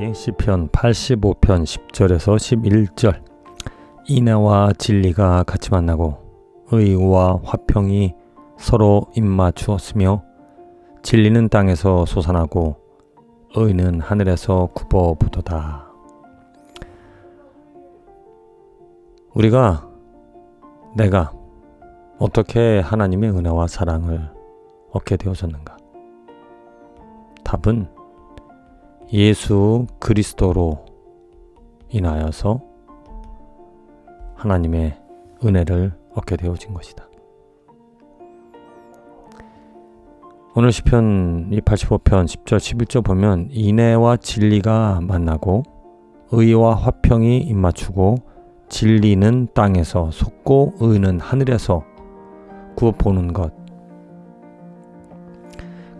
이야기 시편 85편 10절에서 11절 인애와 진리가 같이 만나고 의와 화평이 서로 입맞추었으며 진리는 땅에서 솟아나고 의는 하늘에서 굽어부도다. 우리가 내가 어떻게 하나님의 은혜와 사랑을 얻게 되어졌는가? 답은 예수 그리스도로 인하여서 하나님의 은혜를 얻게 되어진 것이다. 오늘 시편 85편 10절 11절 보면 인애와 진리가 만나고 의와 화평이 입맞추고 진리는 땅에서 솟고 의는 하늘에서 구워 보는 것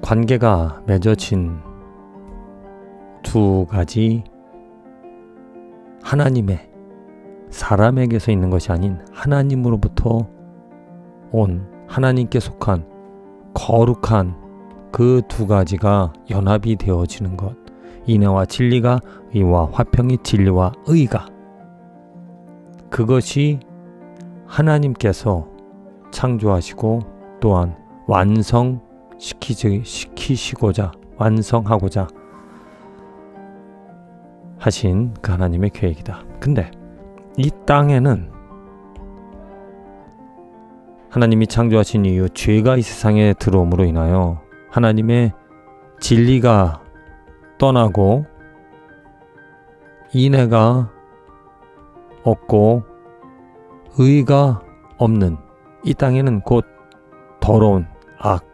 관계가 맺어진 두 가지 하나님의 사람에게서 있는 것이 아닌 하나님으로부터 온 하나님께 속한 거룩한 그 두 가지가 연합이 되어지는 것. 인애와 진리가 의와 화평이 진리와 의가 그것이 하나님께서 창조하시고 또한 완성시키시고자 완성하고자 하신 그 하나님의 계획이다. 근데 이 땅에는 하나님이 창조하신 이후 죄가 이 세상에 들어옴으로 인하여 하나님의 진리가 떠나고 인애가 없고 의가 없는 이 땅에는 곧 더러운 악,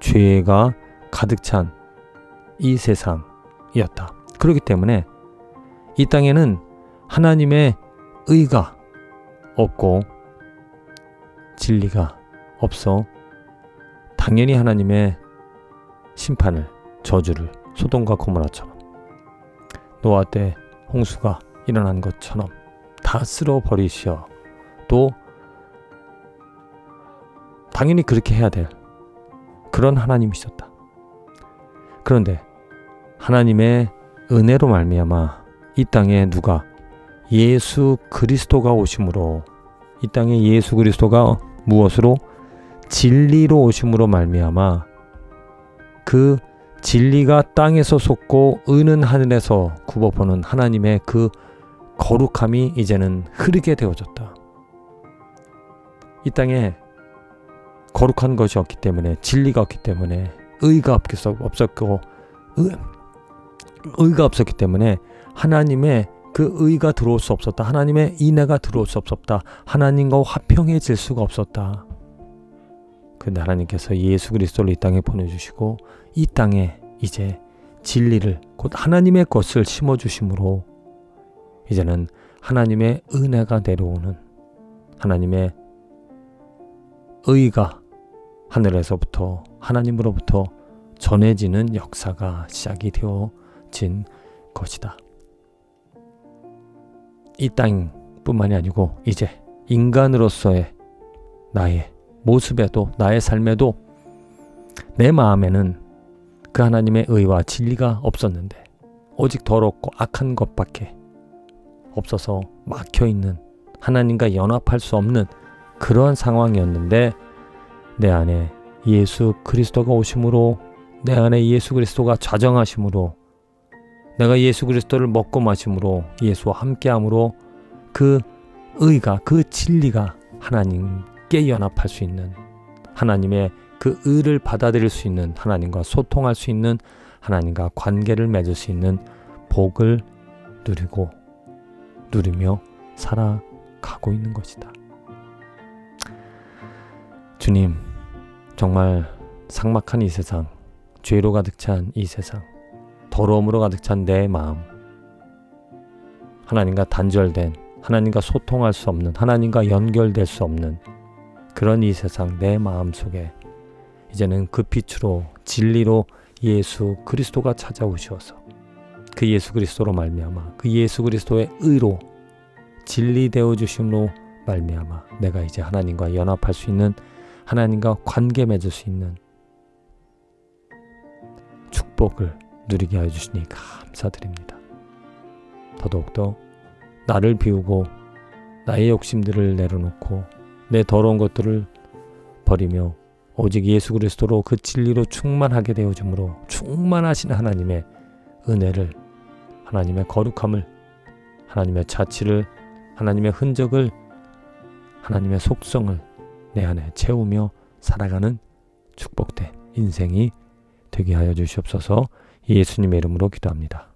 죄가 가득 찬 이 세상이었다. 그렇기 때문에 이 땅에는 하나님의 의가 없고 진리가 없어 당연히 하나님의 심판을 저주를 소돔과 고모라처럼 노아 때 홍수가 일어난 것처럼 다 쓸어 버리시어 또 당연히 그렇게 해야 될 그런 하나님이셨다. 그런데 하나님의 은혜로 말미암아 이 땅에 누가 예수 그리스도가 오심으로 이 땅에 예수 그리스도가 무엇으로 진리로 오심으로 말미암아 그 진리가 땅에서 솟고 의는 하늘에서 굽어보는 하나님의 그 거룩함이 이제는 흐르게 되어졌다. 이 땅에 거룩한 것이 없기 때문에 진리가 없기 때문에 의가 없었고 의, 의가 없었기 때문에 하나님의 그 의가 들어올 수 없었다. 하나님의 인애가 들어올 수 없었다. 하나님과 화평해질 수가 없었다. 근데 하나님께서 예수 그리스도를 이 땅에 보내주시고 이 땅에 이제 진리를 곧 하나님의 것을 심어주심으로 이제는 하나님의 은혜가 내려오는 하나님의 의가 하늘에서부터 하나님으로부터 전해지는 역사가 시작이 되어진 것이다. 이 땅뿐만이 아니고 이제 인간으로서의 나의 모습에도 나의 삶에도 내 마음에는 그 하나님의 의와 진리가 없었는데 오직 더럽고 악한 것밖에 없어서 막혀 있는 하나님과 연합할 수 없는 그러한 상황이었는데 내 안에 예수 그리스도가 오심으로 내 안에 예수 그리스도가 좌정하심으로 내가 예수 그리스도를 먹고 마심으로 예수와 함께함으로 그 의가 그 진리가 하나님께 연합할 수 있는 하나님의 그 의를 받아들일 수 있는 하나님과 소통할 수 있는 하나님과 관계를 맺을 수 있는 복을 누리고 누리며 살아가고 있는 것이다. 주님, 정말 상막한 이 세상, 죄로 가득 찬 이 세상, 더러움으로 가득 찬 내 마음, 하나님과 단절된, 하나님과 소통할 수 없는, 하나님과 연결될 수 없는 그런 이 세상 내 마음 속에 이제는 그 빛으로 진리로 예수 그리스도가 찾아오셔서 그 예수 그리스도로 말미암아 그 예수 그리스도의 의로 진리 되어 주심으로 말미암아 내가 이제 하나님과 연합할 수 있는 하나님과 관계 맺을 수 있는 축복을 누리게 하여 주시니 감사드립니다. 더더욱더 나를 비우고 나의 욕심들을 내려놓고 내 더러운 것들을 버리며 오직 예수 그리스도로 그 진리로 충만하게 되어줌으로 충만하신 하나님의 은혜를 하나님의 거룩함을 하나님의 자치를 하나님의 흔적을 하나님의 속성을 내 안에 채우며 살아가는 축복된 인생이 되게 하여 주시옵소서 예수님의 이름으로 기도합니다.